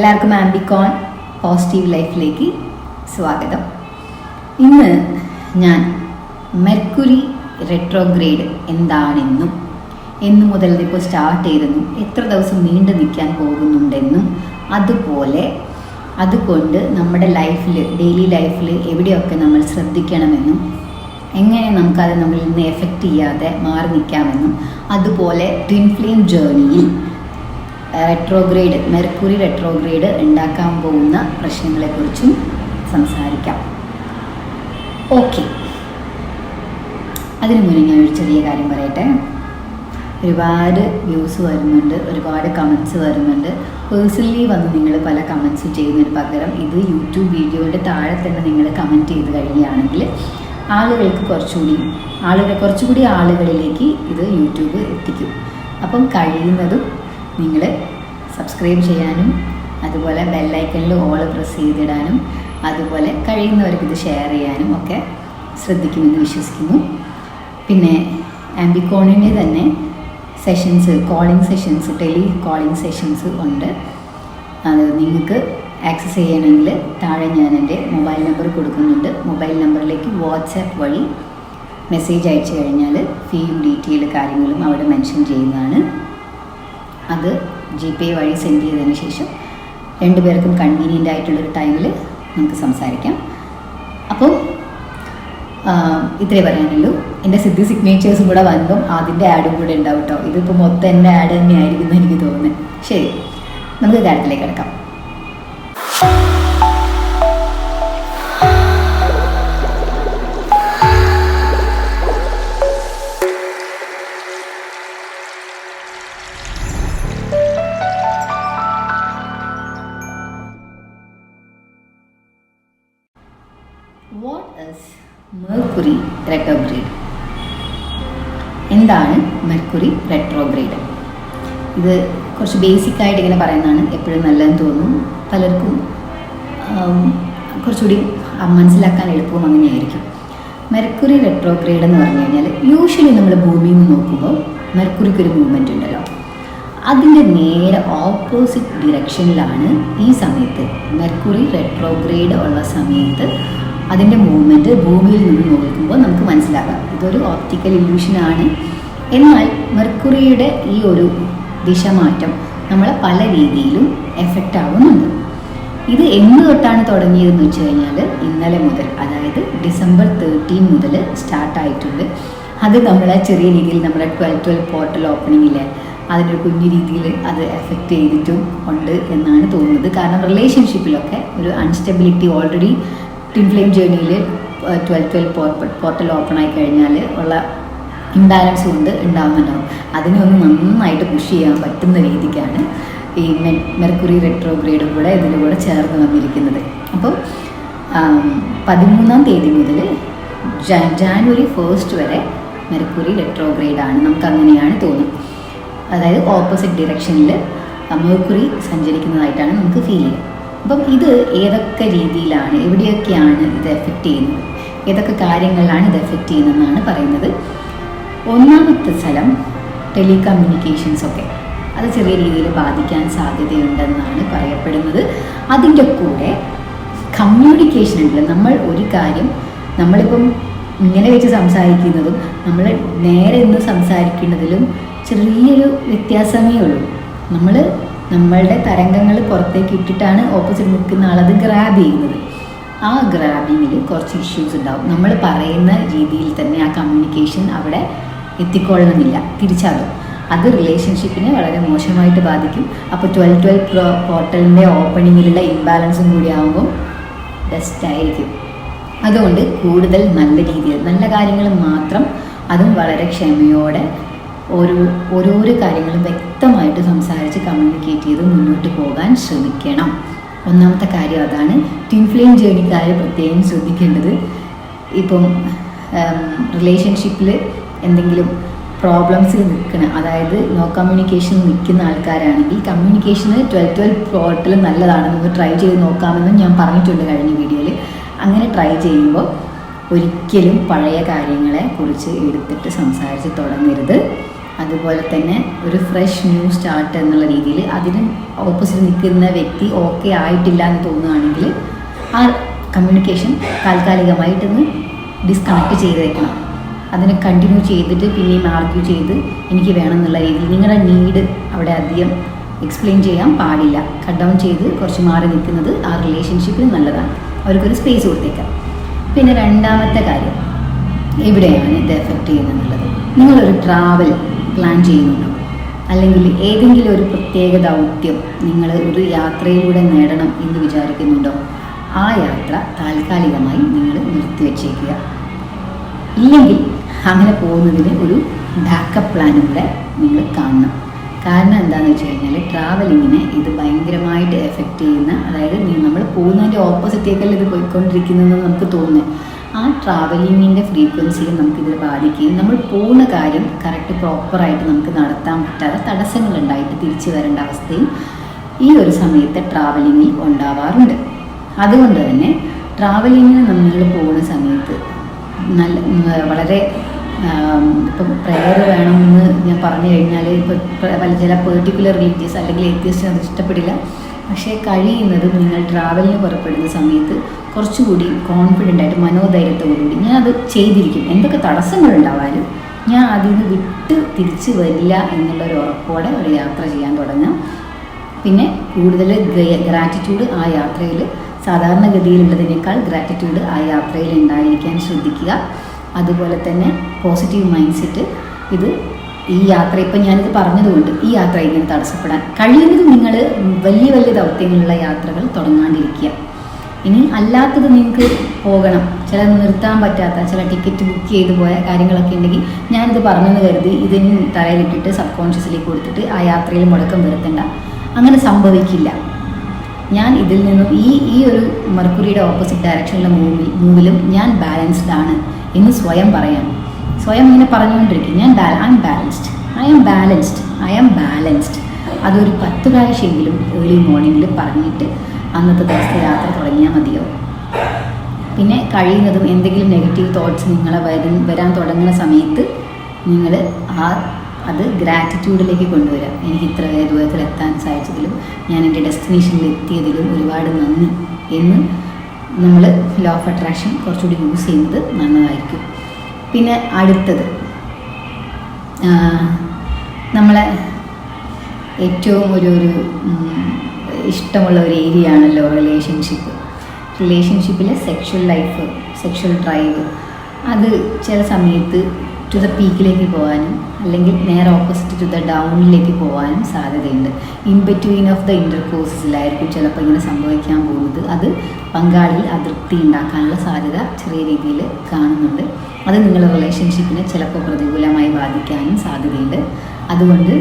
എല്ലാവർക്കും ആംബിക്കോൺ പോസിറ്റീവ് ലൈഫിലേക്ക് സ്വാഗതം. ഇന്ന് ഞാൻ മെർക്കുരി റെട്രോഗ്രേഡ് എന്താണെന്നും എന്നു മുതൽ ഇപ്പോൾ സ്റ്റാർട്ട് ചെയ്തെന്നും എത്ര ദിവസം നീണ്ടു നിൽക്കാൻ പോകുന്നുണ്ടെന്നും അതുപോലെ അതുകൊണ്ട് നമ്മുടെ ലൈഫിൽ ഡെയിലി ലൈഫിൽ എവിടെയൊക്കെ നമ്മൾ ശ്രദ്ധിക്കണമെന്നും എങ്ങനെ നമുക്കത് നമ്മളിൽ നിന്ന് എഫക്റ്റ് ചെയ്യാതെ മാറി നിൽക്കാമെന്നും അതുപോലെ ട്വിൻ ഫ്ലെയിം ജേർണിയിൽ റെട്രോഗ്രേഡ് മെർക്കുറി റെട്രോഗ്രേഡ് ഉണ്ടാക്കാൻ പോകുന്ന പ്രശ്നങ്ങളെക്കുറിച്ചും സംസാരിക്കാം. ഓക്കെ അതിനു മുന്നേ ഞാൻ ഒരു ചെറിയ കാര്യം പറയട്ടെ. ഒരുപാട് വ്യൂസ് വരുന്നുണ്ട് ഒരുപാട് കമൻസ് വരുന്നുണ്ട്. പേഴ്സണലി വന്ന് നിങ്ങൾ പല കമൻസ് ചെയ്യുന്നതിന് പകരം ഇത് യൂട്യൂബ് വീഡിയോയുടെ താഴെ തന്നെ നിങ്ങൾ കമന്റ് ചെയ്ത് കഴിയുകയാണെങ്കിൽ ആളുകൾക്ക് കുറച്ചുകൂടി ആളുകളെ കുറച്ചുകൂടി ആളുകളിലേക്ക് ഇത് യൂട്യൂബ് എത്തിക്കും. അപ്പം കഴിയുന്നതും നിങ്ങൾ സബ്സ്ക്രൈബ് ചെയ്യാനും അതുപോലെ ബെല്ലൈക്കണിൽ ഓൾ പ്രസ് ചെയ്തിടാനും അതുപോലെ കഴിയുന്നവർക്ക് ഇത് ഷെയർ ചെയ്യാനും ഒക്കെ ശ്രദ്ധിക്കുമെന്ന് വിശ്വസിക്കുന്നു. പിന്നെ ആംബിക്കോണിന്റെ തന്നെ sessions calling sessions tele calling sessions ഉണ്ട്. അത് നിങ്ങൾക്ക് ആക്സസ് ചെയ്യണമെങ്കിൽ താഴെ ഞാൻ എന്റെ മൊബൈൽ നമ്പർ കൊടുക്കുന്നുണ്ട്. മൊബൈൽ നമ്പറിലേക്ക് വാട്സാപ്പ് വഴി മെസ്സേജ് അയച്ചു കഴിഞ്ഞാൽ ഫീയും ഡീറ്റെയിൽ കാര്യങ്ങളും അവിടെ മെൻഷൻ ചെയ്യുന്നതാണ്. അത് ജി പേ വഴി സെൻഡ് ചെയ്തതിന് ശേഷം രണ്ടുപേർക്കും കൺവീനിയന്റ് ആയിട്ടുള്ളൊരു ടൈമിൽ നമുക്ക് സംസാരിക്കാം. അപ്പോൾ ഇത്രേ പറയാനുള്ളൂ. എന്റെ സിദ്ധി സിഗ്നേച്ചേഴ്സും കൂടെ വന്നും അതിന്റെ ആഡും കൂടെ ഉണ്ടാവും കേട്ടോ ഇതിപ്പോൾ മൊത്തം എന്റെ ആഡ് തന്നെയായിരിക്കും എന്ന് എനിക്ക് തോന്നുന്നത് ശരി നമുക്ക് കാര്യത്തിലേക്ക് കിടക്കാം. ഇത് കുറച്ച് ബേസിക് ആയിട്ട് ഇങ്ങനെ പറയുന്നതാണ് എപ്പോഴും നല്ലതെന്ന് തോന്നുന്നു പലർക്കും കുറച്ചുകൂടി മനസ്സിലാക്കാൻ എളുപ്പവും അങ്ങനെയായിരിക്കും. മെർക്കുറി റെട്രോഗ്രേഡ് എന്ന് പറഞ്ഞു കഴിഞ്ഞാൽ യൂഷ്വലി നമ്മൾ ഭൂമിയിൽ നിന്ന് നോക്കുമ്പോൾ മെർക്കുറിക്ക് ഒരു മൂവ്മെന്റ് ഉണ്ടല്ലോ. അതിന്റെ നേരെ ഓപ്പോസിറ്റ് ഡിറക്ഷനിലാണ് ഈ സമയത്ത് മെർക്കുറി റെട്രോഗ്രേഡ് ഉള്ള സമയത്ത് അതിന്റെ മൂവ്മെന്റ് ഭൂമിയിൽ നിന്ന് നോക്കുമ്പോൾ നമുക്ക് മനസ്സിലാകാം ഇതൊരു ഓപ്റ്റിക്കൽ ഇല്യൂഷനാണ് എന്നാൽ മെർക്കുറിയുടെ ഈ ഒരു ദിശമാറ്റം നമ്മളെ പല രീതിയിലും എഫക്റ്റ് ആവുന്നുണ്ട്. ഇത് എന്ന് തൊട്ടാണ് തുടങ്ങിയതെന്ന് വെച്ച് കഴിഞ്ഞാൽ ഇന്നലെ മുതൽ അതായത് ഡിസംബർ തേർട്ടീൻ മുതൽ സ്റ്റാർട്ടായിട്ടുണ്ട് അത് നമ്മളെ ചെറിയ രീതിയിൽ നമ്മുടെ ട്വൽവ് ട്വൽവ് പോർട്ടൽ ഓപ്പണിങ്ങിലെ അതിന്റെ കുഞ്ഞു രീതിയിൽ അത് എഫക്റ്റ് ചെയ്തിട്ടും ഉണ്ട് എന്നാണ് തോന്നുന്നത്. കാരണം റിലേഷൻഷിപ്പിലൊക്കെ ഒരു അൺസ്റ്റെബിലിറ്റി ഓൾറെഡി ടിൻ ഫ്ലെയിം ജേർണിയിൽ ട്വൽവ് ട്വൽവ് പോർട്ടൽ ഓപ്പൺ ആയി കഴിഞ്ഞാൽ ഉള്ള ഇംബാലൻസ് കൊണ്ട് ഉണ്ടാകുന്നുണ്ടാവും അതിനെ ഒന്ന് നന്നായിട്ട് പുഷ് ചെയ്യാൻ പറ്റുന്ന രീതിക്കാണ് ഈ മെ- മെർക്കുറി റെട്രോഗ്രേഡും കൂടെ ഇതിന്റെ കൂടെ ചേർന്ന് വന്നിരിക്കുന്നത്. അപ്പം പതിമൂന്നാം തീയതി മുതൽ ജാനുവരി ഫസ്റ്റ് വരെ മെർക്കുറി റെട്രോഗ്രേഡ് ആണ്. നമുക്ക് അങ്ങനെയാണ് തോന്നുന്നത് അതായത് ഓപ്പോസിറ്റ് ഡിറക്ഷനിൽ മെർക്കുറി സഞ്ചരിക്കുന്നതായിട്ടാണ് നമുക്ക് ഫീൽ ചെയ്യുക. അപ്പം ഇത് ഏതൊക്കെ രീതിയിലാണ് എവിടെയൊക്കെയാണ് ഇത് എഫക്റ്റ് ചെയ്യുന്നത്? ഏതൊക്കെ കാര്യങ്ങളിലാണ് ഇത് എഫക്റ്റ് ചെയ്യുന്നതെന്നാണ് പറയുന്നത്. ഒന്നാമത്തെ സ്ഥലം ടെലികമ്മ്യൂണിക്കേഷൻസ് ഒക്കെ. അത് ചെറിയ രീതിയിൽ ബാധിക്കാൻ സാധ്യതയുണ്ടെന്നാണ് പറയപ്പെടുന്നത്. അതിന്റെ കൂടെ കമ്മ്യൂണിക്കേഷൻ ഉണ്ടല്ലോ. നമ്മൾ ഒരു കാര്യം നമ്മളിപ്പം ഇങ്ങനെ വെച്ച് സംസാരിക്കുന്നതും നമ്മൾ നേരെ ഇന്ന് സംസാരിക്കുന്നതിലും ചെറിയൊരു വ്യത്യാസമേ ഉള്ളൂ. നമ്മൾ നമ്മളുടെ തരംഗങ്ങൾ പുറത്തേക്ക് ഇട്ടിട്ടാണ് ഓപ്പോസിറ്റ് നിൽക്കുന്ന ആളത് ഗ്രാബ് ചെയ്യുന്നത്. ആ ഗ്രാബിങ്ങിൽ കുറച്ച് ഇഷ്യൂസ് ഉണ്ടാവും. നമ്മൾ പറയുന്ന രീതിയിൽ തന്നെ ആ കമ്മ്യൂണിക്കേഷൻ അവിടെ എത്തിക്കൊള്ളണമെന്നില്ല. തിരിച്ചാകും അത് റിലേഷൻഷിപ്പിനെ വളരെ മോശമായിട്ട് ബാധിക്കും. അപ്പോൾ ട്വൽവ് ട്വൽവ് പ്രോ പോർട്ടലിന്റെ ഓപ്പണിങ്ങിലുള്ള ഇംബാലൻസും കൂടി ആകുമ്പോൾ ബെസ്റ്റായിരിക്കും അതുകൊണ്ട് കൂടുതൽ നല്ല രീതിയിൽ നല്ല കാര്യങ്ങൾ മാത്രം അതും വളരെ ക്ഷമയോടെ ഓരോ ഓരോരോ കാര്യങ്ങളും വ്യക്തമായിട്ട് സംസാരിച്ച് കമ്മ്യൂണിക്കേറ്റ് ചെയ്ത് മുന്നോട്ട് പോകാൻ ശ്രമിക്കണം. ഒന്നാമത്തെ കാര്യം അതാണ് ട്വിൻ ഫ്ലെയിം പ്രത്യേകം ശ്രദ്ധിക്കേണ്ടത്. ഇപ്പം റിലേഷൻഷിപ്പിൽ എന്തെങ്കിലും പ്രോബ്ലംസിൽ നിൽക്കുന്ന അതായത് നോ കമ്മ്യൂണിക്കേഷൻ നിൽക്കുന്ന ആൾക്കാരാണെങ്കിൽ കമ്മ്യൂണിക്കേഷന് ട്വൽവ് ട്വൽവ് പോർട്ടൽ നല്ലതാണ്. നമുക്ക് ട്രൈ ചെയ്ത് നോക്കാമെന്നും ഞാൻ പറഞ്ഞിട്ടുണ്ട് കഴിഞ്ഞ വീഡിയോയിൽ അങ്ങനെ ട്രൈ ചെയ്യുമ്പോൾ ഒരിക്കലും പഴയ കാര്യങ്ങളെ കുറിച്ച് എടുത്തിട്ട് സംസാരിച്ച് തുടങ്ങരുത്. അതുപോലെ തന്നെ ഒരു ഫ്രഷ് ന്യൂ സ്റ്റാർട്ട് എന്നുള്ള രീതിയിൽ അതിന് ഓപ്പോസിറ്റ് നിൽക്കുന്ന വ്യക്തി ഓക്കെ ആയിട്ടില്ല എന്ന് തോന്നുകയാണെങ്കിൽ ആ കമ്മ്യൂണിക്കേഷൻ താൽക്കാലികമായിട്ടൊന്ന് ഡിസ്കണക്ട് ചെയ്ത് വെക്കണം. അതിനെ കണ്ടിന്യൂ ചെയ്തിട്ട് പിന്നെയും ആർഗ്യൂ ചെയ്ത് എനിക്ക് വേണം എന്നുള്ള രീതിയിൽ നിങ്ങളുടെ നീഡ് അവിടെ അധികം എക്സ്പ്ലെയിൻ ചെയ്യാൻ പാടില്ല. കട്ട് ഡൗൺ ചെയ്ത് കുറച്ച് മാറി നിൽക്കുന്നത് ആ റിലേഷൻഷിപ്പിന് നല്ലതാണ്. അവർക്കൊരു സ്പേസ് കൊടുത്തേക്കാം. പിന്നെ രണ്ടാമത്തെ കാര്യം. എവിടെയാണ് ഇത് എഫക്റ്റ് ചെയ്യുന്നത് നിങ്ങളൊരു ട്രാവൽ പ്ലാൻ ചെയ്യുന്നുണ്ടോ? അല്ലെങ്കിൽ ഏതെങ്കിലും ഒരു പ്രത്യേക ദൗത്യം നിങ്ങൾ ഒരു യാത്രയിലൂടെ നേടണം എന്ന് വിചാരിക്കുന്നുണ്ടോ? ആ യാത്ര താൽക്കാലികമായി നിങ്ങൾ നിർത്തിവെച്ചേക്കുക. ഇല്ലെങ്കിൽ അങ്ങനെ പോകുന്നതിന് ഒരു ബാക്കപ്പ് പ്ലാനും കൂടെ നിങ്ങൾ കാണണം. കാരണം എന്താണെന്ന് വെച്ച് കഴിഞ്ഞാൽ ട്രാവലിങ്ങിനെ ഇത് ഭയങ്കരമായിട്ട് എഫക്റ്റ് ചെയ്യുന്ന അതായത് നമ്മൾ പോകുന്നതിന്റെ ഓപ്പോസിറ്റേക്കല്ല ഇത് പോയിക്കൊണ്ടിരിക്കുന്നതെന്ന് നമുക്ക് തോന്നുന്നത് ആ ട്രാവലിങ്ങിന്റെ ഫ്രീക്വൻസിയിൽ നമുക്കിത് ബാധിക്കുകയും നമ്മൾ പോകുന്ന കാര്യം കറക്റ്റ് പ്രോപ്പറായിട്ട് നമുക്ക് നടത്താൻ പറ്റാതെ തടസ്സങ്ങളുണ്ടായിട്ട് തിരിച്ചു വരേണ്ട അവസ്ഥയും ഈ ഒരു സമയത്ത് ട്രാവലിങ്ങിൽ ഉണ്ടാവാറുണ്ട്. അതുകൊണ്ട് തന്നെ ട്രാവലിങ്ങിന് നമ്മൾ പോകുന്ന സമയത്ത് നല്ല വളരെ ഇപ്പം പ്രെയർ വേണമെന്ന് ഞാൻ പറഞ്ഞു കഴിഞ്ഞാൽ ഇപ്പം ചില പെർട്ടിക്കുലർ റിലീജിയസ് അല്ലെങ്കിൽ എത്തിയസ്റ്റിന് അത് ഇഷ്ടപ്പെടില്ല. പക്ഷേ കഴിയുന്നത് നിങ്ങൾ ട്രാവലിന് പുറപ്പെടുന്ന സമയത്ത് കുറച്ചുകൂടി കോൺഫിഡന്റ് ആയിട്ട് മനോധൈര്യത്തോടുകൂടി ഞാൻ അത് ചെയ്തിരിക്കും. എന്തൊക്കെ തടസ്സങ്ങളുണ്ടാവാലും ഞാൻ അതിൽ നിന്ന് വിട്ട് തിരിച്ച് വരില്ല എന്നുള്ളൊരു ഉറപ്പോടെ ഒരു യാത്ര ചെയ്യാൻ തുടങ്ങാം. പിന്നെ കൂടുതൽ ഗ്രാറ്റിറ്റ്യൂഡ് ആ യാത്രയിൽ സാധാരണഗതിയിലുള്ളതിനേക്കാൾ ഗ്രാറ്റിറ്റ്യൂഡ് ആ യാത്രയിൽ ഉണ്ടായിരിക്കാൻ ശ്രദ്ധിക്കുക. അതുപോലെ തന്നെ പോസിറ്റീവ് മൈൻഡ് സെറ്റ് ഇത് ഈ യാത്ര. ഇപ്പം ഞാനിത് പറഞ്ഞതുകൊണ്ട് ഈ യാത്ര ഇങ്ങനെ തടസ്സപ്പെടാൻ കഴിയുന്നത് നിങ്ങൾ വലിയ വലിയ ദൗത്യങ്ങളുള്ള യാത്രകൾ തുടങ്ങാണ്ടിരിക്കുക. ഇനി അല്ലാത്തത് നിങ്ങൾക്ക് പോകണം. ചില നിർത്താൻ പറ്റാത്ത ചില ടിക്കറ്റ് ബുക്ക് ചെയ്തു പോയ കാര്യങ്ങളൊക്കെ ഉണ്ടെങ്കിൽ ഞാനിത് പറഞ്ഞെന്ന് കരുതി ഇതിന് തലയിലിട്ടിട്ട് സബ് കോൺഷ്യസിലേക്ക് കൊടുത്തിട്ട് ആ യാത്രയിൽ മുടക്കം വരുത്തണ്ട. അങ്ങനെ സംഭവിക്കില്ല. ഞാൻ ഇതിൽ നിന്നും ഈ ഈ ഒരു മർക്കുറിയുടെ ഓപ്പോസിറ്റ് ഡയറക്ഷനിലെ മൂവിൽ മൂവിലും ഞാൻ ബാലൻസ്ഡ് ആണ്. എന്ന് സ്വയം പറയാം. സ്വയം ഇങ്ങനെ പറഞ്ഞുകൊണ്ടിരിക്കും. ഞാൻ I'm balanced I'm balanced I'm balanced അതൊരു പത്ത് പ്രാവശ്യമെങ്കിലും ഏർലി മോർണിംഗിൽ പറഞ്ഞിട്ട് അന്നത്തെ ദിവസത്തെ യാത്ര തുടങ്ങിയാൽ മതിയാവും പിന്നെ കഴിയുന്നതും എന്തെങ്കിലും നെഗറ്റീവ് തോട്ട്സ് നിങ്ങളെ വരും വരാൻ തുടങ്ങുന്ന സമയത്ത് നിങ്ങൾ ആ അത് ഗ്രാറ്റിറ്റ്യൂഡിലേക്ക് കൊണ്ടുവരാം. എനിക്ക് ഇത്ര ദൂരത്തിൽ എത്താൻ സാധിച്ചതിലും ഞാൻ എന്റെ ഡെസ്റ്റിനേഷനിൽ എത്തിയതിലും ഒരുപാട് നന്ദി എന്ന് നമ്മൾ ലോ ഓഫ് അട്രാക്ഷൻ കുറച്ചുകൂടി യൂസ് ചെയ്യുന്നത് നല്ലതായിരിക്കും. പിന്നെ അടുത്തത് നമ്മളെ ഏറ്റവും ഒരു ഒരു ഇഷ്ടമുള്ള ഒരു ഏരിയ ആണല്ലോ റിലേഷൻഷിപ്പ് റിലേഷൻഷിപ്പിലെ സെക്ഷൽ ലൈഫ് സെക്ഷൽ ഡ്രൈവ് അത് ചില സമയത്ത് ടു ദ പീക്കിലേക്ക് പോകാനും അല്ലെങ്കിൽ നേരെ ഓപ്പോസിറ്റ് ടു ദ ഡൗണിലേക്ക് പോകാനും സാധ്യതയുണ്ട്. ഇൻ ബിറ്റ്വീൻ ഓഫ് ദ ഇന്റർ കോഴ്സസിലായിരിക്കും ചിലപ്പോൾ ഇങ്ങനെ സംഭവിക്കാൻ പോകുന്നത്. അത് പങ്കാളിയിൽ അതൃപ്തി ഉണ്ടാക്കാനുള്ള സാധ്യത ചെറിയ രീതിയിൽ കാണുന്നുണ്ട്. അത് നിങ്ങളുടെ റിലേഷൻഷിപ്പിനെ ചിലപ്പോൾ പ്രതികൂലമായി ബാധിക്കാനും സാധ്യതയുണ്ട്. അതുകൊണ്ട്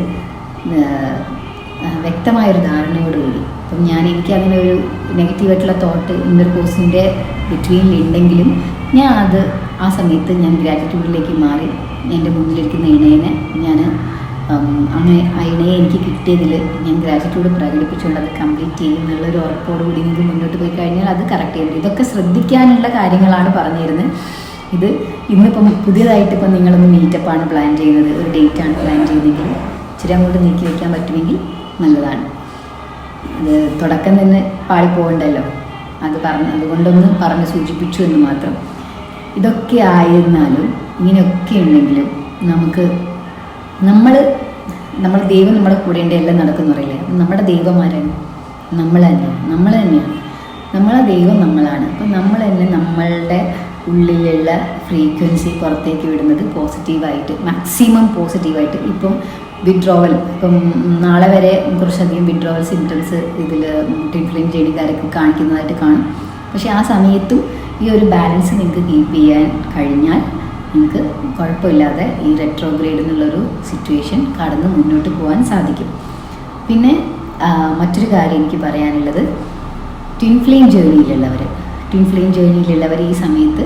വ്യക്തമായൊരു ധാരണയോടുകൂടി അപ്പം ഞാൻ എനിക്ക് അങ്ങനെ ഒരു നെഗറ്റീവായിട്ടുള്ള തോട്ട് ഇന്നൊരു കോഴ്സിന്റെ ബിറ്റ്വീനിൽ ഉണ്ടെങ്കിലും ഞാൻ അത് ആ സമയത്ത് ഞാൻ ഗ്രാറ്റിറ്റ്യൂഡിലേക്ക് മാറി എന്റെ മുന്നിലിരിക്കുന്ന ഇണയനെ ഞാൻ അങ്ങനെ അതിനെ എനിക്ക് കിട്ടിയതിൽ ഞാൻ ഗ്രാറ്റിറ്റ്യൂഡ് പ്രകടിപ്പിച്ചുകൊണ്ട് അത് കംപ്ലീറ്റ് ചെയ്യും എന്നുള്ളൊരു ഉറപ്പോടുകൂടി നിങ്ങൾക്ക് മുന്നോട്ട് പോയി കഴിഞ്ഞാൽ അത് കറക്റ്റ് ചെയ്യുന്നത് ഇതൊക്കെ ശ്രദ്ധിക്കാനുള്ള കാര്യങ്ങളാണ് പറഞ്ഞിരുന്നത്. ഇത് ഇന്നിപ്പം പുതിയതായിട്ട് ഇപ്പം നിങ്ങളൊന്ന് മീറ്റപ്പാണ് പ്ലാൻ ചെയ്യുന്നത്. ഒരു ഡേറ്റ് ആണ് പ്ലാൻ ചെയ്യുന്നതെങ്കിൽ ഇച്ചിരി അങ്ങോട്ട് നീക്കി വയ്ക്കാൻ പറ്റുമെങ്കിൽ നല്ലതാണ്. അത് തുടക്കം തന്നെ പാളിപ്പോകണ്ടല്ലോ അത് പറഞ്ഞ് അതുകൊണ്ടൊന്ന് പറഞ്ഞ് സൂചിപ്പിച്ചു എന്ന് മാത്രം. ഇതൊക്കെ ആയിരുന്നാലും ഇങ്ങനെയൊക്കെ ഉണ്ടെങ്കിലും നമുക്ക് നമ്മൾ നമ്മൾ ദൈവം നമ്മുടെ കൂടെ ഉണ്ട് എല്ലാം പറയില്ലേ നമ്മുടെ ദൈവമാരാണ്. നമ്മൾ തന്നെയാണ് നമ്മൾ തന്നെയാണ് നമ്മളെ ദൈവം നമ്മളാണ്. അപ്പം നമ്മൾ തന്നെ നമ്മളുടെ ഉള്ളിലുള്ള ഫ്രീക്വൻസി പുറത്തേക്ക് വിടുന്നത് പോസിറ്റീവായിട്ട് മാക്സിമം പോസിറ്റീവായിട്ട് ഇപ്പം വിഡ്രോവൽ ഇപ്പം നാളെ വരെ കുറച്ചധികം വിഡ്രോവൽ സിംറ്റംസ് ഇതിൽ ടിഫ്ലിൻ ജേണിക്കാരൊക്കെ കാണിക്കുന്നതായിട്ട് കാണും. പക്ഷേ ആ സമയത്തും ഈ ഒരു ബാലൻസ് നിങ്ങൾക്ക് കീപ്പ് ചെയ്യാൻ കഴിഞ്ഞാൽ നിങ്ങൾക്ക് കുഴപ്പമില്ലാതെ ഈ റെട്രോഗ്രേഡ് എന്നുള്ളൊരു സിറ്റുവേഷൻ കടന്ന് മുന്നോട്ട് പോകാൻ സാധിക്കും. പിന്നെ മറ്റൊരു കാര്യം എനിക്ക് പറയാനുള്ളത്. ട്വിൻ ഫ്ലെയിം ജേണിയിലുള്ളവർ ട്വിൻ ഫ്ലെയിം ജേണിയിലുള്ളവർ ഈ സമയത്ത്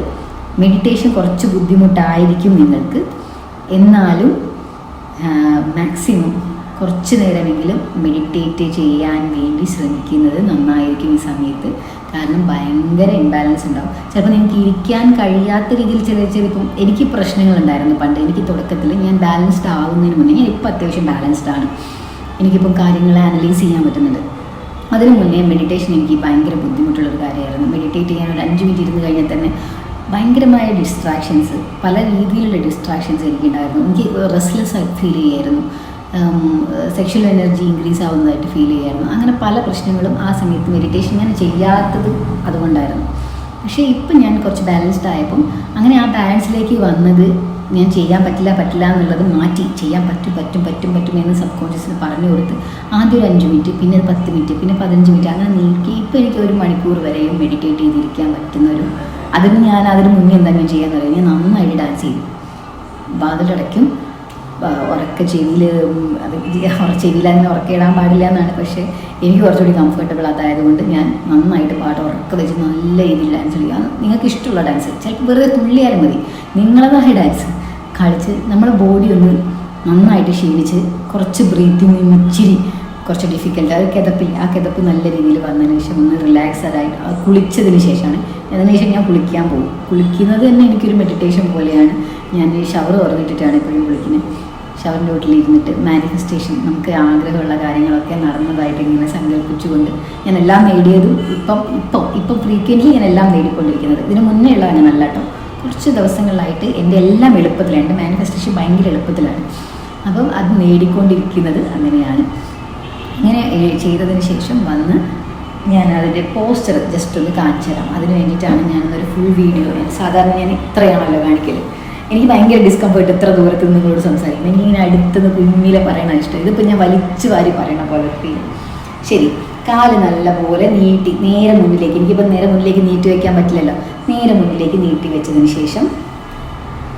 മെഡിറ്റേഷൻ കുറച്ച് ബുദ്ധിമുട്ടായിരിക്കും നിങ്ങൾക്ക്. എന്നാലും മാക്സിമം കുറച്ച് നേരമെങ്കിലും മെഡിറ്റേറ്റ് ചെയ്യാൻ വേണ്ടി ശ്രമിക്കുന്നത് നന്നായിരിക്കും ഈ സമയത്ത്. കാരണം ഭയങ്കര ഇംബാലൻസ് ഉണ്ടാവും. ചിലപ്പോൾ നിങ്ങൾക്ക് ഇരിക്കാൻ കഴിയാത്ത രീതിയിൽ ചെറിയ ചെറിയ ഇപ്പം എനിക്ക് പ്രശ്നങ്ങളുണ്ടായിരുന്നു പണ്ട്. എനിക്ക് തുടക്കത്തിൽ ഞാൻ ബാലൻസ്ഡ് ആവുന്നതിന് മുന്നേ ഞാൻ ഇപ്പോൾ അത്യാവശ്യം ബാലൻസ്ഡ് ആണ്. എനിക്കിപ്പം കാര്യങ്ങളെ അനലൈസ് ചെയ്യാൻ പറ്റുന്നുണ്ട്. അതിന് മുന്നേ മെഡിറ്റേഷൻ എനിക്ക് ഭയങ്കര ബുദ്ധിമുട്ടുള്ളൊരു കാര്യമായിരുന്നു. മെഡിറ്റേറ്റ് ചെയ്യാൻ ഒരു അഞ്ച് മിനിറ്റ് ഇരുന്ന് കഴിഞ്ഞാൽ തന്നെ ഭയങ്കരമായ ഡിസ്ട്രാക്ഷൻസ് പല രീതിയിലുള്ള ഡിസ്ട്രാക്ഷൻസ് എനിക്കുണ്ടായിരുന്നു. എനിക്ക് റെസ്ലെസ് ഫീൽ ചെയ്യായിരുന്നു. സെക്ഷൽ എനർജി ഇൻക്രീസ് ആവുന്നതായിട്ട് ഫീൽ ചെയ്യായിരുന്നു. അങ്ങനെ പല പ്രശ്നങ്ങളും ആ സമയത്ത് മെഡിറ്റേഷൻ ഞാൻ ചെയ്യാത്തത് അതുകൊണ്ടായിരുന്നു. പക്ഷേ ഇപ്പം ഞാൻ കുറച്ച് ബാലൻസ്ഡ് ആയപ്പം അങ്ങനെ ആ ബാലൻസിലേക്ക് വന്നത് ഞാൻ ചെയ്യാൻ പറ്റില്ല പറ്റില്ല എന്നുള്ളത് മാറ്റി. ചെയ്യാൻ പറ്റും പറ്റും പറ്റും പറ്റും എന്ന് സബ് കോൺഷ്യസിന് പറഞ്ഞു കൊടുത്ത് ആദ്യം ഒരു അഞ്ച് മിനിറ്റ് പിന്നെ പത്ത് മിനിറ്റ് പിന്നെ പതിനഞ്ച് മിനിറ്റ് അങ്ങനെ നീക്കി. ഇപ്പോൾ എനിക്ക് ഒരു മണിക്കൂർ വരെയും മെഡിറ്റേറ്റ് ചെയ്തിരിക്കാൻ പറ്റുന്ന ഒരു അതിന് ഞാൻ അതിന് മുന്നേ എന്താ ഞാൻ ചെയ്യാൻ തുടങ്ങി ഞാൻ നന്നായിട്ട് ഡാൻസ് ചെയ്യും വാതിലടയ്ക്കും. ഉറക്ക ചെവിയിൽ ചെവിയിൽ അങ്ങനെ ഉറക്കയിടാൻ പാടില്ല എന്നാണ്. പക്ഷേ എനിക്ക് കുറച്ചുകൂടി കംഫർട്ടബിൾ അതായതുകൊണ്ട് ഞാൻ നന്നായിട്ട് പാട്ട് ഉറക്ക വെച്ച് നല്ല രീതിയിൽ ഡാൻസ് കളിക്കുക നിങ്ങൾക്ക് ഇഷ്ടമുള്ള ഡാൻസ് ചിലപ്പോൾ വെറുതെ തുള്ളിയാലും മതി. നിങ്ങളതായ ഡാൻസ് കളിച്ച് നമ്മുടെ ബോഡി ഒന്ന് നന്നായിട്ട് ക്ഷീണിച്ച് കുറച്ച് ബ്രീത്തിങ് ഇച്ചിരി കുറച്ച് ഡിഫിക്കൽട്ട് അത് കിതപ്പില്ല ആ കിതപ്പ് നല്ല രീതിയിൽ വന്നതിന് ശേഷം ഒന്ന് റിലാക്സഡ് ആയിട്ട് ആ കുളിച്ചതിന് ശേഷമാണ്. അതിന് ശേഷം ഞാൻ കുളിക്കാൻ പോകും. കുളിക്കുന്നത് തന്നെ എനിക്കൊരു മെഡിറ്റേഷൻ പോലെയാണ്. ഞാൻ ഷവർ തുറന്നിട്ടിട്ടാണ് എപ്പോഴും കുളിക്കുന്നത്. ഷവറിന്റെ വീട്ടിലിരുന്നിട്ട് മാനിഫെസ്റ്റേഷൻ നമുക്ക് ആഗ്രഹമുള്ള കാര്യങ്ങളൊക്കെ നടന്നതായിട്ട് ഇങ്ങനെ സങ്കല്പിച്ചുകൊണ്ട് ഞാൻ എല്ലാം നേടിയതും ഇപ്പം ഇപ്പം ഇപ്പം ഫ്രീക്വന്റ്ലി ഞാൻ എല്ലാം നേടിക്കൊണ്ടിരിക്കുന്നത്. ഇതിന് മുന്നേ ഉള്ള അങ്ങനല്ല കേട്ടോ കുറച്ച് ദിവസങ്ങളിലായിട്ട് എന്റെ എല്ലാം എളുപ്പത്തിലാണ് എന്റെ മാനിഫെസ്റ്റേഷൻ ഭയങ്കര എളുപ്പത്തിലാണ്. അപ്പം അത് നേടിക്കൊണ്ടിരിക്കുന്നത് അങ്ങനെയാണ്. ഇങ്ങനെ ചെയ്തതിന് ശേഷം വന്ന് ഞാൻ അതിന്റെ പോസ്റ്റർ ജസ്റ്റ് ഒന്ന് കാണിച്ചു തരാം അതിന് വേണ്ടിയിട്ടാണ് ഞാനൊരു ഫുൾ വീഡിയോ സാധാരണ ഞാൻ ഇത്രയാണല്ലോ കാണിക്കൽ എനിക്ക് ഭയങ്കര ഡിസ്കംഫേർട്ട് ഇത്ര ദൂരത്ത് നിങ്ങളോട് സംസാരിക്കും. എനിക്കിങ്ങനെ അടുത്തുനിന്ന് കുഞ്ഞിലെ പറയണ ഇഷ്ടം. ഇതിപ്പോൾ ഞാൻ വലിച്ചു വാരി പറയണ പോലെ ഫീൽ ശരി കാൽ നല്ല പോലെ നീട്ടി നേരെ മുന്നിലേക്ക് എനിക്കിപ്പോൾ നേരെ മുന്നിലേക്ക് നീട്ടി വയ്ക്കാൻ പറ്റില്ലല്ലോ. നേരെ മുന്നിലേക്ക് നീട്ടി വെച്ചതിന് ശേഷം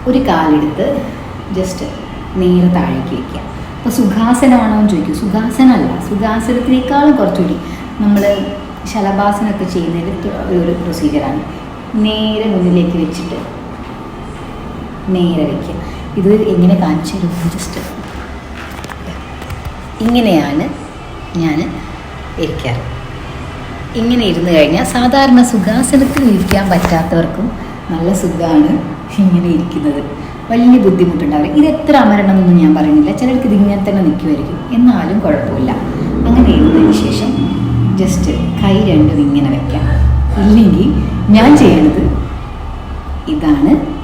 ഒരു കാലെടുത്ത് ജസ്റ്റ് നേരെ താഴേക്ക് വയ്ക്കുക അപ്പോൾ സുഖാസനമാണോ എന്ന് ചോദിക്കും. സുഖാസനമല്ല സുഖാസനത്തിനേക്കാളും കുറച്ചുകൂടി നമ്മൾ ശലഭാസനമൊക്കെ ചെയ്യുന്നതിൽ ഒരു പ്രൊസീജിയറാണ് നേരെ മുന്നിലേക്ക് വെച്ചിട്ട് നേരെ വയ്ക്കുക ഇത് എങ്ങനെ കാണിച്ചു തരും ജസ്റ്റ് ഇങ്ങനെയാണ് ഞാൻ ഇരിക്കാറ്. ഇങ്ങനെ ഇരുന്ന് കഴിഞ്ഞാൽ സാധാരണ സുഖാസനത്തിൽ ഇരിക്കാൻ പറ്റാത്തവർക്കും നല്ല സുഖമാണ് ഇങ്ങനെ ഇരിക്കുന്നത്. വലിയ ബുദ്ധിമുട്ടുണ്ടാവില്ല. ഇത് എത്ര അമരണം എന്നൊന്നും ഞാൻ പറയുന്നില്ല. ചിലർക്ക് ഇതിങ്ങനെ തന്നെ നിൽക്കുമായിരിക്കും. എന്നാലും കുഴപ്പമില്ല. അങ്ങനെ ഇരുന്നതിന് ശേഷം ജസ്റ്റ് കൈ രണ്ടും ഇങ്ങനെ വയ്ക്കാം ഇല്ലെങ്കിൽ ഞാൻ ചെയ്യുന്നത് ഇതാണ്.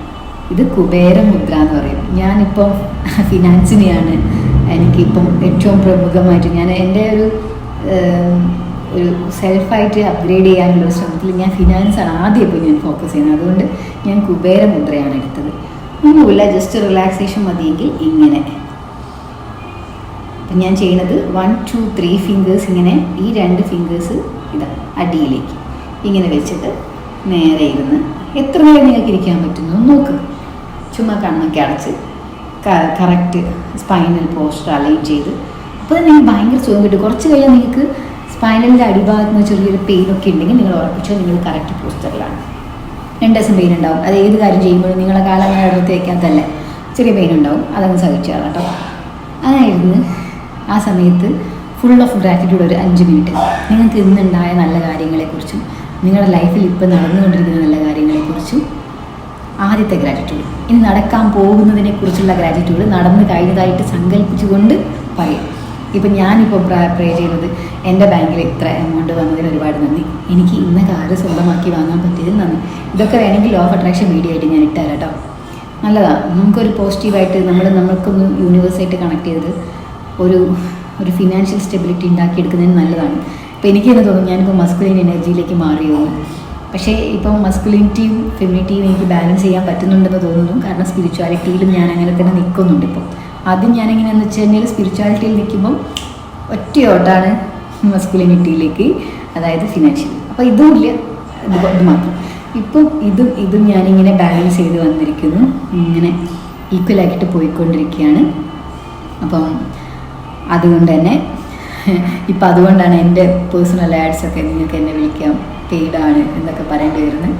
ഇത് കുബേരമുദ്ര എന്ന് പറയും. ഞാനിപ്പം ഫിനാൻസിനെയാണ് എനിക്കിപ്പം ഏറ്റവും പ്രമുഖമായിട്ട് ഞാൻ എന്റെ ഒരു ഒരു സെൽഫായിട്ട് അപ്ഗ്രേഡ് ചെയ്യാനുള്ള ശ്രമത്തിൽ ഞാൻ ഫിനാൻസാണ് ആദ്യം ഇപ്പോൾ ഞാൻ ഫോക്കസ് ചെയ്യുന്നത്. അതുകൊണ്ട് ഞാൻ കുബേരമുദ്രയാണ് എടുത്തത്. ഒന്നുമില്ല ജസ്റ്റ് റിലാക്സേഷൻ മതിയെങ്കിൽ ഇങ്ങനെ. അപ്പം ഞാൻ ചെയ്യുന്നത് വൺ ടു ത്രീ ഫിംഗേഴ്സ് ഇങ്ങനെ ഈ രണ്ട് ഫിംഗേഴ്സ് ഇതാ അടിയിലേക്ക്. ഇങ്ങനെ വെച്ചിട്ട് നേരെ ഇരുന്ന് എത്ര നേരം നിങ്ങൾക്ക് ഇരിക്കാൻ പറ്റുന്നു? നോക്കുക നോക്ക്. ചുമ്മാ കണ്ണൊക്കെ അടച്ച് കറക്റ്റ് സ്പൈനൽ പോസ്റ്റർ അലൈൻ ചെയ്ത്. അപ്പോൾ നിങ്ങൾ ഭയങ്കര സുഖം കിട്ടും. കുറച്ച് കഴിഞ്ഞാൽ നിങ്ങൾക്ക് സ്പൈനലിന്റെ അടിഭാഗത്ത് നിന്ന് ചെറിയൊരു പെയിനൊക്കെ ഉണ്ടെങ്കിൽ നിങ്ങൾ ഉറപ്പിച്ചോ നിങ്ങൾ കറക്റ്റ് പോസ്റ്ററിലാണ് രണ്ട് ദിവസം പെയിൻ ഉണ്ടാവും. അത് ഏത് കാര്യം ചെയ്യുമ്പോഴും നിങ്ങളെ കാലം അങ്ങനെ വയ്ക്കാത്തല്ലേ ചെറിയ പെയിൻ ഉണ്ടാവും. അതങ്ങ് സഹിച്ചതാണ് കേട്ടോ. അതായിരുന്നു ആ സമയത്ത് ഫുൾ ഓഫ് ഗ്രാറ്റിറ്റ്യൂഡ് ഒരു അഞ്ച് മിനിറ്റ് നിങ്ങൾക്ക് ഇന്നുണ്ടായ നല്ല കാര്യങ്ങളെക്കുറിച്ചും നിങ്ങളുടെ ലൈഫിൽ ഇപ്പോൾ നടന്നുകൊണ്ടിരിക്കുന്ന നല്ല കാര്യങ്ങളെക്കുറിച്ചും ആദ്യത്തെ ഗ്രാറ്റിറ്റ്യൂഡ് ഇനി നടക്കാൻ പോകുന്നതിനെ കുറിച്ചുള്ള ഗ്രാറ്റിറ്റ്യൂഡ് നടന്നു കഴിഞ്ഞതായിട്ട് സങ്കല്പിച്ചുകൊണ്ട് പറയും. ഇപ്പം ഞാനിപ്പോൾ പ്രേ ചെയ്യുന്നത് എന്റെ ബാങ്കിൽ ഇത്ര എമൗണ്ട് വന്നതിന് ഒരുപാട് നന്ദി. എനിക്ക് ഇന്ന കാറ് സ്വന്തമാക്കി വാങ്ങാൻ പറ്റിയതിൽ നന്ദി. ഇതൊക്കെ വേണമെങ്കിൽ ലോ ഓഫ് അട്രാക്ഷൻ വീഡിയോ ആയിട്ട് ഞാൻ ഇട്ടുതരാം കേട്ടോ. നല്ലതാണ് നമുക്കൊരു പോസിറ്റീവായിട്ട് നമ്മൾ നമ്മൾക്കൊന്ന് യൂണിവേഴ്സായിട്ട് കണക്ട് ചെയ്തത് ഒരു ഒരു ഫിനാൻഷ്യൽ സ്റ്റെബിലിറ്റി ഉണ്ടാക്കിയെടുക്കുന്നതിന് നല്ലതാണ്. അപ്പോൾ എനിക്ക് തന്നെ തോന്നുന്നു ഞാനിപ്പോൾ മസ്കുലിൻ എനർജിയിലേക്ക് മാറിയോ പക്ഷേ ഇപ്പം മസ്കുലിനിറ്റിയും ഫെമിനിറ്റിയും എനിക്ക് ബാലൻസ് ചെയ്യാൻ പറ്റുന്നുണ്ടെന്ന് തോന്നുന്നു. കാരണം സ്പിരിച്വാലിറ്റിയിലും ഞാൻ അങ്ങനെ തന്നെ നിൽക്കുന്നുണ്ട് ഇപ്പം. ആദ്യം ഞാനെങ്ങനെയാണെന്ന് വെച്ച് കഴിഞ്ഞാൽ സ്പിരിച്വാലിറ്റിയിൽ നിൽക്കുമ്പം ഒറ്റയോട്ടാണ് മസ്കുലിനിറ്റിയിലേക്ക് അതായത് ഫിനാൻഷ്യലി അപ്പോൾ ഇതും ഇല്ല. ഇതുകൊണ്ട് ഇത് മാത്രം. ഇപ്പം ഇതും ഇതും ഞാനിങ്ങനെ ബാലൻസ് ചെയ്ത് വന്നിരിക്കുന്നു. ഇങ്ങനെ ഈക്വലാക്കിയിട്ട് പോയിക്കൊണ്ടിരിക്കുകയാണ്. അപ്പം അതുകൊണ്ട് തന്നെ ഇപ്പം അതുകൊണ്ടാണ് എന്റെ പേഴ്സണൽ ആഡ്സ് ഒക്കെ നിങ്ങൾക്ക് എന്നെ വിളിക്കാം പെയ്ഡാണ് എന്നൊക്കെ പറയേണ്ടി വരുന്നത്.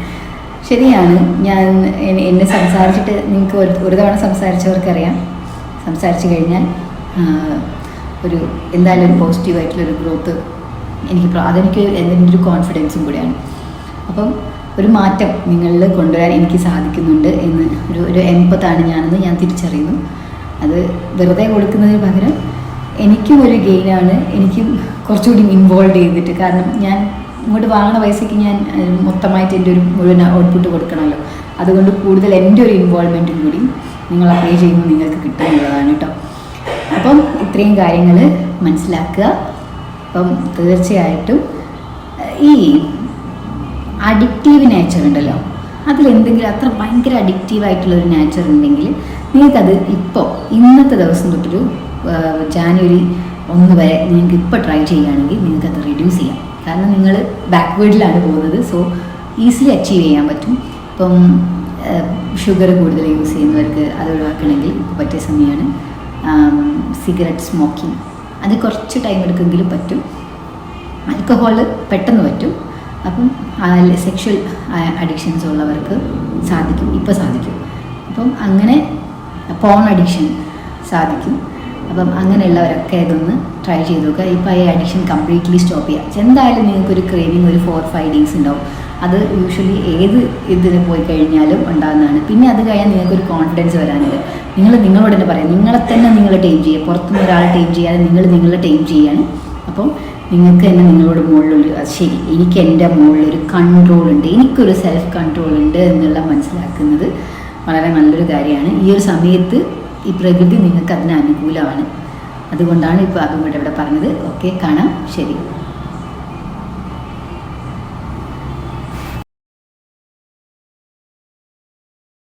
ശരിയാണ് ഞാൻ എന്നെ- സംസാരിച്ചിട്ട് നിങ്ങൾക്ക് ഒരു തവണ സംസാരിച്ചവർക്കറിയാം. സംസാരിച്ചു കഴിഞ്ഞാൽ ഒരു എന്തായാലും ഒരു പോസിറ്റീവായിട്ടുള്ളൊരു ഗ്രോത്ത് എനിക്ക് അതെനിക്ക് എന്റെ ഒരു കോൺഫിഡൻസും കൂടിയാണ്. അപ്പം ഒരു മാറ്റം നിങ്ങളിൽ കൊണ്ടുവരാൻ എനിക്ക് സാധിക്കുന്നുണ്ട് എന്ന് ഒരു ഒരു എൺപത്താണ് ഞാനെന്ന് ഞാൻ തിരിച്ചറിയുന്നു. അത് വെറുതെ കൊടുക്കുന്നതിന് പകരം എനിക്കും ഒരു ഗെയിനാണ്. എനിക്കും കുറച്ചുകൂടി ഇൻവോൾവ് ചെയ്തിട്ട് കാരണം ഞാൻ ഇങ്ങോട്ട് വാങ്ങുന്ന പൈസയ്ക്ക് ഞാൻ മൊത്തമായിട്ട് എന്റെ ഒരു മുഴുവൻ ഔട്ട്പുട്ട് കൊടുക്കണമല്ലോ. അതുകൊണ്ട് കൂടുതൽ എന്റെ ഒരു ഇൻവോൾവ്മെന്റും കൂടി നിങ്ങൾ അപ്ലൈ ചെയ്യുമ്പോൾ നിങ്ങൾക്ക് കിട്ടുന്നതാണ് കേട്ടോ അപ്പം ഇത്രയും കാര്യങ്ങൾ മനസ്സിലാക്കുക. അപ്പം തീർച്ചയായിട്ടും ഈ അഡിക്റ്റീവ് നേച്ചർ ഉണ്ടല്ലോ. അതിലെന്തെങ്കിലും അത്ര ഭയങ്കര അഡിക്റ്റീവ് ആയിട്ടുള്ള ഒരു നേച്ചർ ഉണ്ടെങ്കിൽ നിങ്ങൾക്കത് ഇപ്പോൾ ഇന്നത്തെ ദിവസം തൊട്ടൊരു ജാനുവരി ഒന്ന് വരെ നിങ്ങൾക്ക് ഇപ്പോൾ ട്രൈ ചെയ്യുകയാണെങ്കിൽ നിങ്ങൾക്ക് അത് റിഡ്യൂസ് ചെയ്യാം. കാരണം നിങ്ങൾ ബാക്ക്വേർഡിലാണ് പോകുന്നത് സോ ഈസിലി അച്ചീവ് ചെയ്യാൻ പറ്റും. ഇപ്പം ഷുഗർ കൂടുതൽ യൂസ് ചെയ്യുന്നവർക്ക് അത് ഒഴിവാക്കണമെങ്കിൽ ഇപ്പോൾ പറ്റിയ സമയമാണ് സിഗരറ്റ് സ്മോക്കിംഗ് അത് കുറച്ച് ടൈം എടുക്കുമെങ്കിലും പറ്റും. ആൽക്കഹോൾ പെട്ടെന്ന് പറ്റും. അപ്പം സെക്ഷൽ അഡിക്ഷൻസ് ഉള്ളവർക്ക് സാധിക്കും ഇപ്പോൾ സാധിക്കും. അപ്പം അങ്ങനെ പോൺ അഡിക്ഷൻ സാധിക്കും. അപ്പം അങ്ങനെയുള്ളവരൊക്കെ ഇതൊന്ന് ട്രൈ ചെയ്ത് നോക്കുക. ഇപ്പോൾ ഈ അഡിക്ഷൻ കംപ്ലീറ്റ്ലി സ്റ്റോപ്പ് ചെയ്യുക എന്തായാലും നിങ്ങൾക്കൊരു ക്രേവിങ് ഒരു ഫോർ ഫൈവ് ഡേയ്സ് ഉണ്ടാവും. അത് യൂഷ്വലി ഏത് ഇതിന് പോയി കഴിഞ്ഞാലും ഉണ്ടാകുന്നതാണ് പിന്നെ അത് കഴിഞ്ഞാൽ നിങ്ങൾക്കൊരു കോൺഫിഡൻസ് വരാനുണ്ട്. നിങ്ങൾ നിങ്ങളോട് തന്നെ പറയാം. നിങ്ങളെ തന്നെ നിങ്ങൾ ടൈം ചെയ്യുക. പുറത്തുനിന്ന് ഒരാൾ ടൈം ചെയ്യാതെ നിങ്ങൾ നിങ്ങളെ ടൈം ചെയ്യാണ് അപ്പം നിങ്ങൾക്ക് തന്നെ നിങ്ങളോട് മുകളിലൊരു ശരി എനിക്ക് എന്റെ മുകളിലൊരു കൺട്രോൾ ഉണ്ട്. എനിക്കൊരു സെൽഫ് കൺട്രോൾ ഉണ്ട് എന്നുള്ള മനസ്സിലാക്കുന്നത് വളരെ നല്ലൊരു കാര്യമാണ്. ഈ ഒരു സമയത്ത് ഈ പ്രകൃതി നിങ്ങൾക്ക് അതിന് അനുകൂലമാണ്. അതുകൊണ്ടാണ് ഇപ്പോൾ അതും കൂടെ ഇവിടെ പറഞ്ഞത്. ഓക്കെ കാണാം. ശരി.